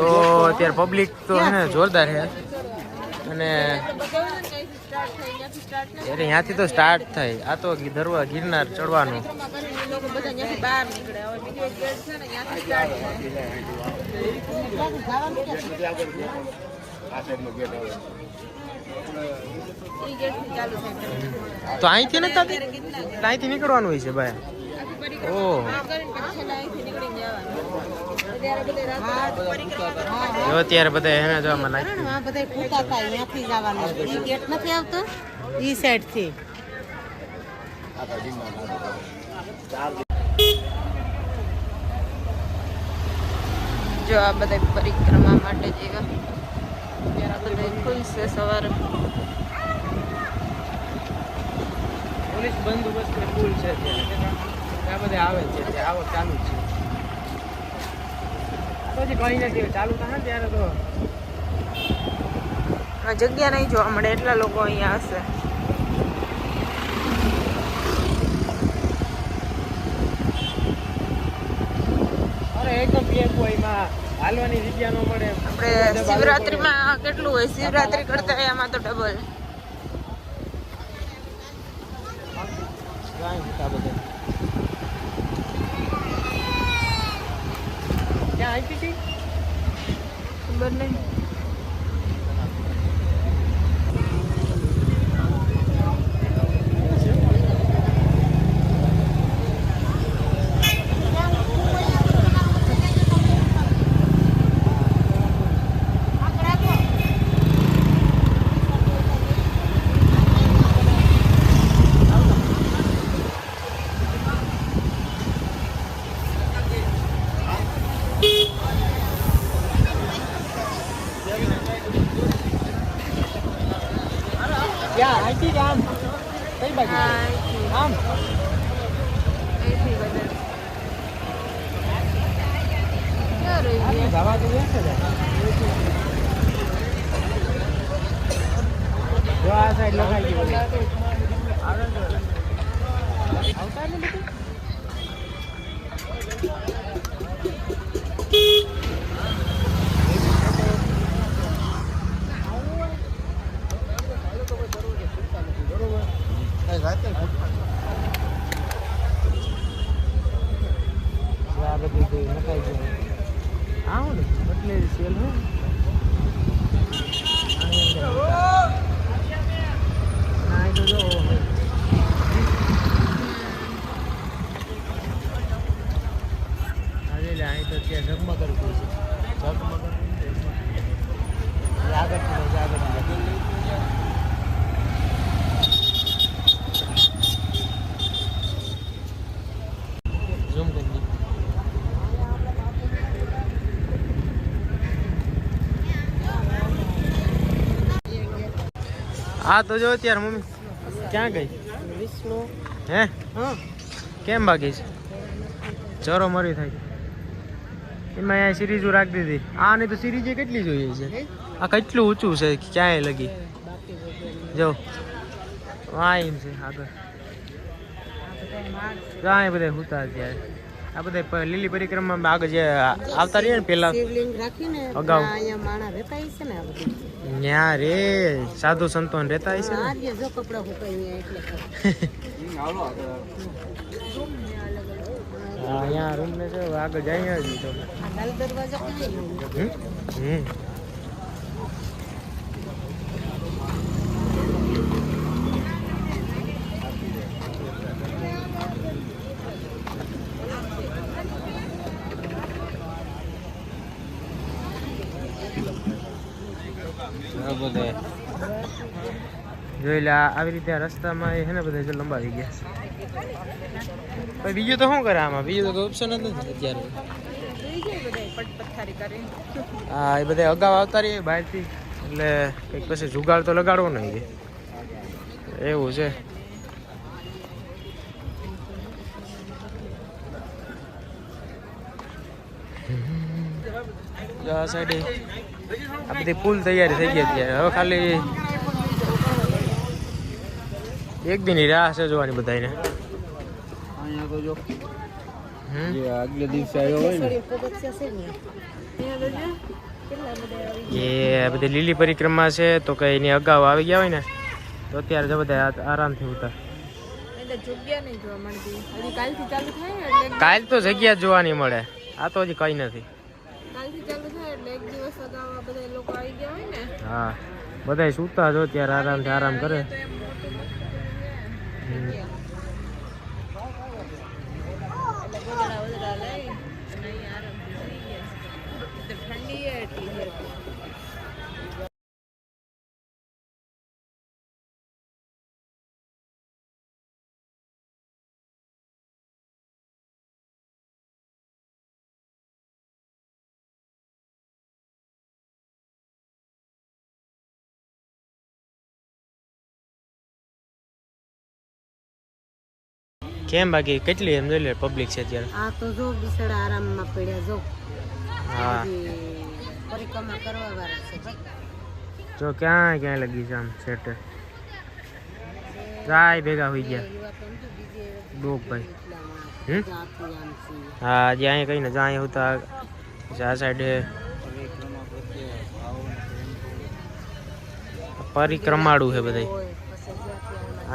તો અત્યારે પબ્લિક તો હે જોરદાર છે અને અરે ત્યાંથી તો સ્ટાર્ટ થાય. આ તો ધરવા ગિરનાર ચડવાનું. તો અહીંથી નથી અહીંથી નીકળવાનું હોય છે ભાઈ? ઓહ. બધે જો અત્યારે બધા એને જોવામાં નાખી આ બધા કૂતા હતા અહીંયાથી જવાનું એ ગેટ નથી આવતો? ઈ સાઈડથી. જો આ બધા પરિક્રમા માટે જેવા. ત્યારે બધા ખુલશે સવારે. પોલીસ બંદોબસ્ત ફૂલ છે આ બધા આવે છે આવો ચાલુ જ છે. પછી કઈ નથી ચાલુ થાય ત્યારે તો. આ જગ્યા નહીં જોવા મળે એટલા લોકો અહીંયા હશે. અરે એકદમ પેક હોય એમાં હાલવાની જગ્યા ન મળે. આપણે શિવરાત્રીમાં કેટલું હોય? શિવરાત્રી કરતા એમાં તો ડબલ ક્યાં આવી હતી ખબર નહીં ક્યાં આવી હતી કે આમ કઈ બાજુ હા અહીંથી આમ અહીંથી બધા ક્યાં રહી આમ ગયા જવા તો છે આવું ને એટલે સેલ હે. જો અરે લે અહીં તો ત્યાં ઝગમગ કરતું છે ઝગમગ આગળ આગળ ઝૂમ કરી હા, તો જો અત્યારે મમ્મી. ક્યાં ગઈ? વિષ્ણુ હે? હા કેમ ભાગી છે? ચરો મરી થાય. એમાં અહીંયા સિરીઝો રાખી દીધી. આ નહીં તો સિરીઝ કેટલી જોઈએ છે? આ કેટલું ઊંચું છે? ક્યાંય લગી? જો. એમ છે આગળ. આ બધા હુતા ત્યારે આ બધા લીલી પરિક્રમામાં આગળ જે આવતા રહીએ ને પેલા અગાઉ. ન્યા રે સાધુ સંતોન રહેતા હશે જો કપડા હા અહીંયા રૂમ ને આગળ તો. દરવાજો હમ. જોઈ લે આવી રીતે રસ્તામાં એ છે ને બધા લંબાવી ગયા. બીજું તો શું કરે આમાં? બીજું તો ઓપ્શન જ નથી અત્યારે. હા, એ બધા અગાઉ આવતા રહીએ બહારથી. એટલે કંઈક પછી જુગાડ તો લગાડવો નહીં એવું છે. સાઈડે આ બધી ફૂલ તૈયારી થઈ ગઈ અત્યારે. હવે ખાલી એક દિન રાહ છે જોવાની બધાને આગલે દિવસે આવ્યો હોય ને. એ બધી લીલી પરિક્રમા છે તો કઈ એની અગાઉ આવી ગયા હોય ને તો અત્યારે જો બધા આરામથી એક- કાલ તો જગ્યા જોવાની મળે. આ તો હજી કઈ નથી. કાલથી ચાલુ થાય એટલે એક દિવસ અગાઉ આ બધા લોકો આવી ગયા હોય ને હા બધા સૂતા જો ત્યારે આરામથી આરામ કરે. ઠંડી કેમ બાકી? કેટલી એમ જોઈ લે પબ્લિક છે અત્યારે? આ તો જો બિસડા આરામમાં પડ્યા જો. હા. પરિક્રમા કરવા વાળા છે ભાઈ. જો ક્યાં ક્યાં લગી છે આમ સેટ? જાય ભેગા હોઈ ગયા. ડોક છે હા જે અહીંયા કઈ ને જાય હતા પછી આ સાઈડે પરિક્રમા પ્રત્યે ભાવ અને પ્રેમ પરિક્રમાળું છે બધા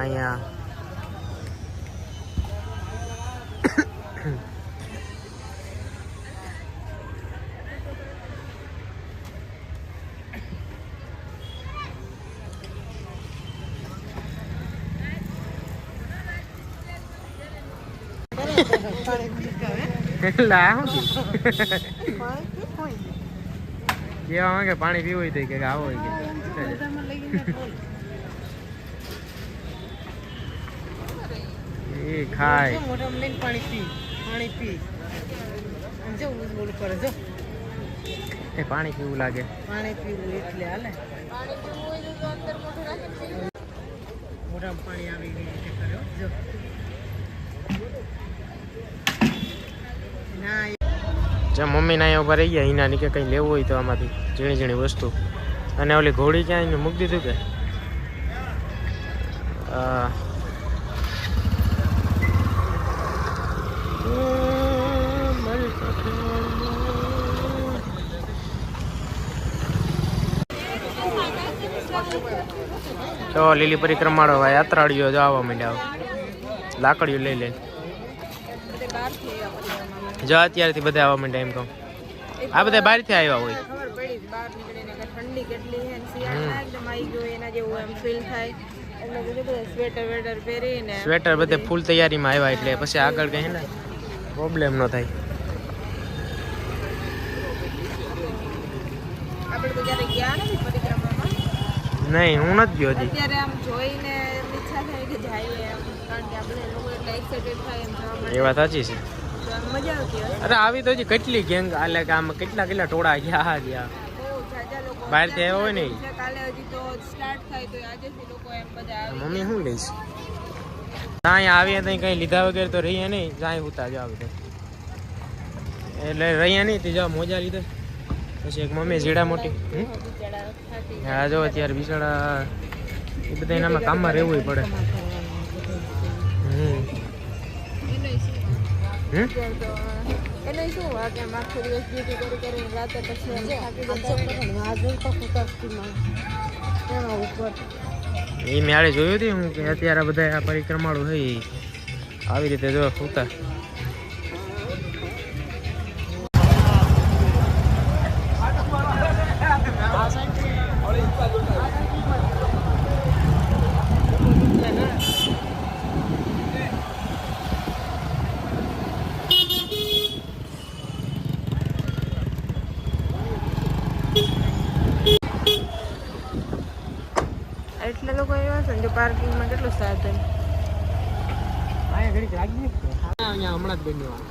અહીંયા. એટલે આ શું થયું? કહેવામાં કે પાણી પીવું હોય તો કે આવો હોય કે એ ખાય મોઢામાં લઈને પાણી પી પાણી પી આમ જો ઉઝ બોલ કરે જો એ પાણી પીવું લાગે પાણી પીવું એટલે હાલે પાણી પીવું હોય તો અંદર મોઢું રાખીને પી લો. મોઢામાં પાણી આવી ગયું એટલે કર્યો જો જ્યાં મમ્મી ના ઊભા રહી ગયા એના કે કંઈ લેવું હોય તો આમાંથી ઝીણી ઝીણી વસ્તુ. અને ઓલી ઘોડી ક્યાં મૂકી દીધું કે. લીલી પરિક્રમાળો ભાઈ યાત્રાળીઓ જો આવવા માંડ્યા લાકડીઓ લઈ લઈને. જો અત્યારથી બધા આવવા માંડે એમ કહું. આ બધા બહારથી આવ્યા હોય. ઠંડી કેટલી એકદમ આવી ગયો એના જેવું એમ ફીલ થાય. સ્વેટર બધે ફૂલ તૈયારીમાં આવ્યા એટલે પછી આગળ કઈ ને પ્રોબ્લેમ ન થાય. નહીં હું નથી ગયો હજી. એ વાત સાચી છે. મજા અરે આવી તો હજી કેટલી ગેંગ એટલે કે આમ કેટલા કેટલા ટોળા ગયા ગયા. બહારથી આવ્યો હોય ને મમ્મી શું લઈશ ત્યાં આવીએ ત્યાં કંઈ લીધા વગર તો રહીએ નહીં. જાય ઉતા જાવ તો. એટલે રહીએ નહીં તે જાવ મોજા લીધે. પછી એક મમ્મી જીડા મોટી. હા, જો અત્યારે બિચારા એ બધા એનામાં કામમાં રહેવું પડે. હમ. એનોય શું આખો દિવસ ડ્યુટી કરી કરીને રાતે પછી એમ થાકી જતા હાજર તો કુતરતીમાં એમાં ઉપર. એ મેળે જોયું હતી હું કે અત્યારે બધા આ પરિક્રમાળું થઈ આવી રીતે જો ઉતા એટલે લોકો એવા છે ને કે કેટલું સાધન અહીંયા ઘડીક લાગી અહીંયા હમણાં જ બન્યું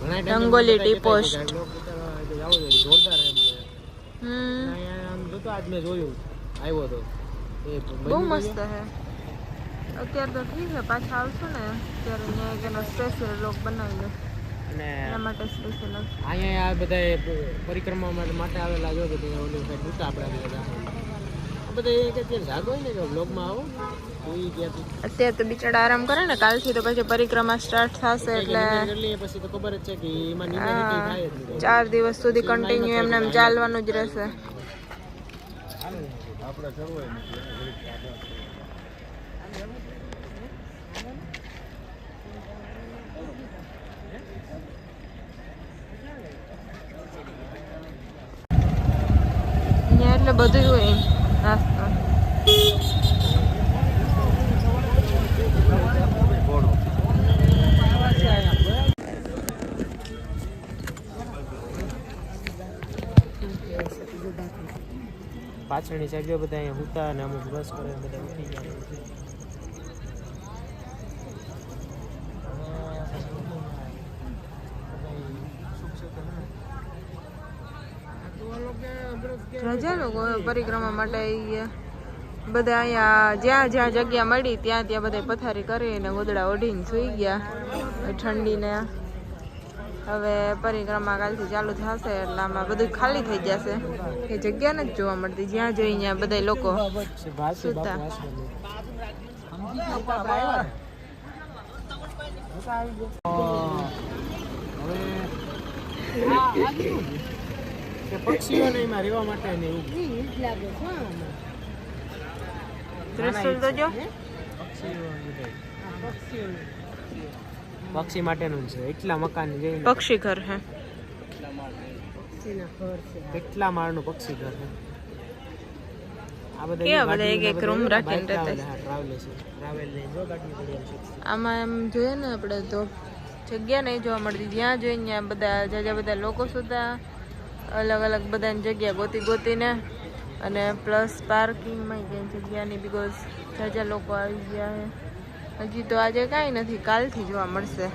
ઘણા રંગોલી ટી પોસ્ટ. કે લોકો કહેતા કે આવો જોઈએ, જોરદાર એમ હમ. આમ જોતો આજ મેં જોયું આવ્યો તો. એ બહુ મસ્ત હે અત્યારે તો ઠીક છે પાછા આવશું ને. ત્યારે અહીંયા એક એનો સ્પેશિયલ લોક બનાવી લે અને એના માટે સ્પેશિયલ અહીંયા આ બધા પરિક્રમા માટે આવેલા જો ઓલી ઉતા બધા. બધા કે અત્યારે જાગો હોય ને કે બ્લોગમાં આવો તો અત્યારે તો બિચારા આરામ કરે ને કાલથી તો પછી પરિક્રમા સ્ટાર્ટ થશે એટલે પછી તો ખબર જ છે કે એમાં ચાર દિવસ સુધી કન્ટિન્યુ એમને એમ ચાલવાનું જ રહેશે. અહીંયા એટલે બધું હોય નાસ્તો પાછળની સાઈડ બધા અહીંયા હુતા અને અમુક બસ કરે બધા ઉઠી ગયા. રજા લોકો પરિક્રમા માટે બધા અહીંયા જ્યાં જ્યાં જગ્યા મળી ત્યાં ત્યાં બધા પથારી કરીને ગોદડા ઓઢીને સૂઈ ગયા. ઠંડીને હવે પરિક્રમા કાલથી ચાલુ થશે એટલે આમાં બધું ખાલી થઈ જશે. એ જગ્યા નથી જોવા મળતી. જ્યાં જોઈ ત્યાં બધા લોકો સુતા. બાપુ કે પક્ષીઓને એમાં રહેવા માટે ને એવું. ત્રિશુલ તો જો. પક્ષીઓ. પક્ષી માટેનું છે. એટલા મકાન જોઈને પક્ષી ઘર હે. કેટલા માળનું પક્ષી ઘર હે છે. જો છે. આમાં એમ જોઈએ ને આપણે તો. જગ્યા નહીં જોવા મળતી. જ્યાં જોઈએ ત્યાં બધા જાજા બધા લોકો સુધા અલગ અલગ બધાની જગ્યા ગોતી ગોતીને અને પ્લસ પાર્કિંગમાં ક્યાંય જગ્યાની બિકોઝ જાજા લોકો આવી ગયા છે. હજી તો આજે કાંઈ નથી કાલથી જોવા મળશે.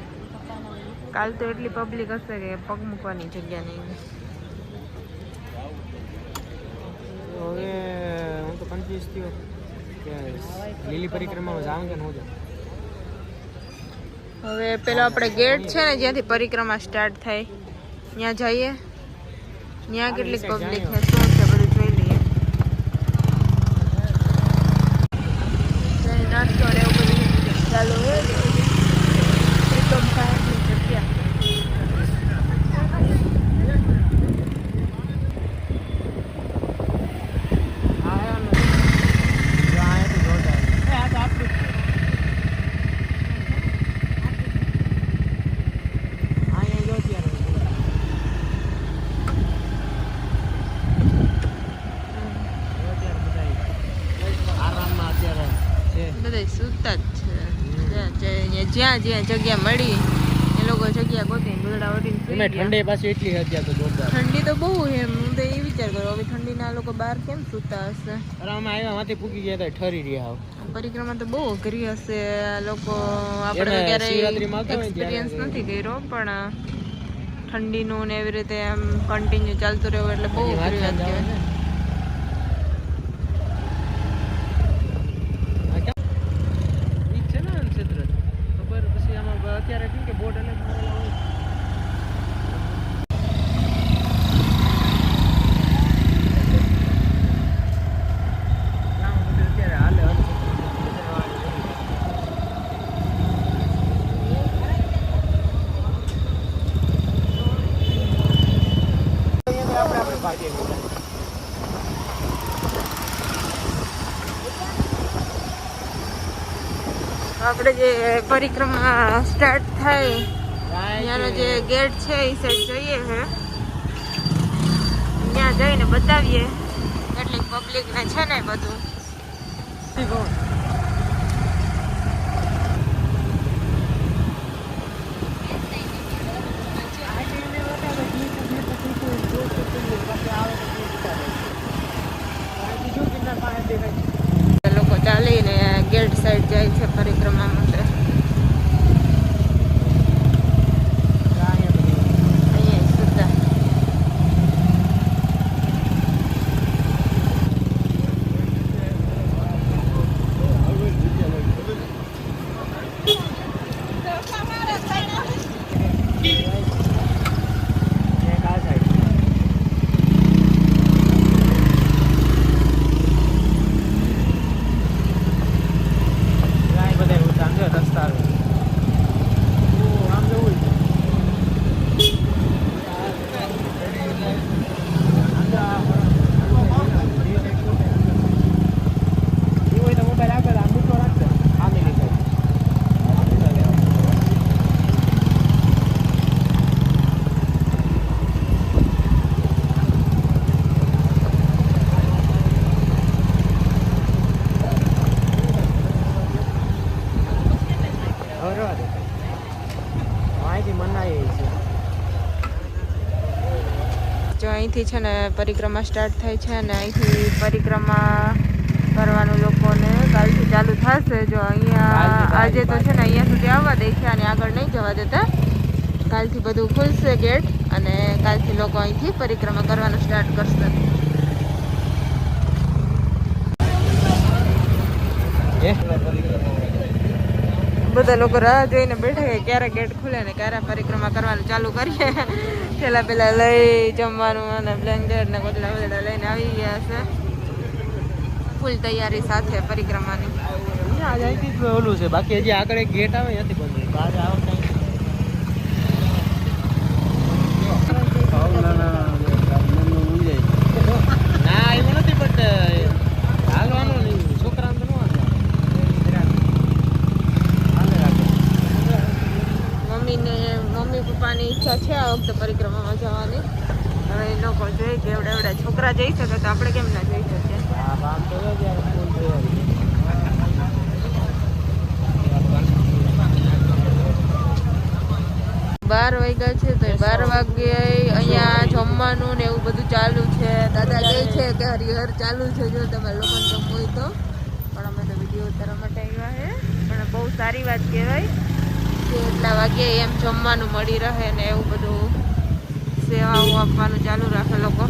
કાલ તો એટલી પબ્લિક હશે કે પગ મૂકવાની જગ્યા નહીં. હવે હું તો કન્ફ્યુઝ થયો કે લીલી પરિક્રમામાં જાઉં કે ન જાઉં? હવે પેલો આપણે ગેટ છે ને જ્યાંથી પરિક્રમા સ્ટાર્ટ થાય ત્યાં જઈએ. ત્યાં કેટલીક પબ્લિક છે શું છે બધું જોઈ લઈએ ત્યાં નાસ્તો ને એવું બધું ચાલુ હોય એકદમ સાહેબની જગ્યા હા આવ્યો ને જો આયાથી જોરદાર એ આ તો આપણું જ છે. અહીંયા જો અત્યારે જો અત્યારે બધાય આરામમાં અત્યારે છે બધા સૂતા જ છે. જ્યાં- જ્યાં જગ્યા મળી એ લોકો જગ્યા ગોતી ગોદડા. ઠંડી પાછી એટલી હતી અત્યારે તો જોરદાર. ઠંડી તો બહુ છે હું તો એ વિચાર કરો હવે ઠંડીના લોકો બહાર કેમ સૂતા હશે? અરે અમે આવ્યા માથે પૂકી ગયા હતા ઠરી રહ્યા. પરિક્રમા તો બહુ કરી હશે લોકો આપણે ક્યારેય એક્સપિરિયન્સ નથી કર્યો પણ ઠંડીનું ને એવી રીતે એમ કન્ટિન્યુ ચાલતું રહ્યું એટલે બહુ અઘરી વાત કહેવાય જવાનું છે. આ ક્યાં? ઈ જ છે ને ક્ષેત્ર ખબર પછી આમાં અત્યારે કેમ કે બોર્ડ અલગ મારેલા હોય આપણે જે પરિક્રમા સ્ટાર્ટ થાય. ત્યાંનો જે ગેટ છે એ સાઈડ જઈએ છે ત્યાં જઈને બતાવીએ. કેટલીક પબ્લિકને છે ને બધું. લોકો ચાલીને ગેટ સાઈડ જાય છે પરિક્રમા માટે અહીંયા સુધા એક આ side. જો અહીંથી છે ને પરિક્રમા સ્ટાર્ટ થાય છે અને અહીંથી પરિક્રમા કરવાનું લોકોને કાલથી ચાલુ થશે. જો અહીંયા આજે તો છે ને અહીંયા સુધી આવવા દે છે અને આગળ નહીં જવા દેતા. કાલથી બધું ખુલશે ગેટ અને કાલથી લોકો અહીંથી પરિક્રમા કરવાનું સ્ટાર્ટ કરશે. બધા લોકો રાહ જોઈને બેઠા કે ક્યારે ગેટ ખુલે ને ક્યારે પરિક્રમા કરવાનું ચાલુ કરીએ. પેલા પેલા લઈ જમવાનું અને બ્લેન્કેટ ને ગોદડા બધા લઈને આવી ગયા છે. ફૂલ તૈયારી સાથે પરિક્રમાની. ઓલું છે. બાકી હજી આગળ ગેટ આવે નથી બંધ આજે આવો ના એવું નથી બટ હાલવાનું નહીં છોકરાને તો ન હાલે રાખે મમ્મીને મમ્મી પપ્પાની વખતે પરિક્રમામાં જવાની. હવે એ લોકો જોઈ કે છોકરા જઈ શકે તો આપણે કેમ ના જઈ શકીએ? બાર વાગ્યા છે તો બાર વાગે અહીંયા જમવાનું ને એવું બધું ચાલુ છે. દાદા કહે છે કે હરિહર ચાલુ છે. જો તમે લોકોને જમવું હોય તો. પણ અમે તો વીડિયો ઉતારવા માટે આવ્યા છે પણ બહુ સારી વાત કહેવાય. કે એટલા વાગે એમ જમવાનું મળી રહે ને એવું બધું સેવાઓ આપવાનું ચાલુ રાખે લોકો.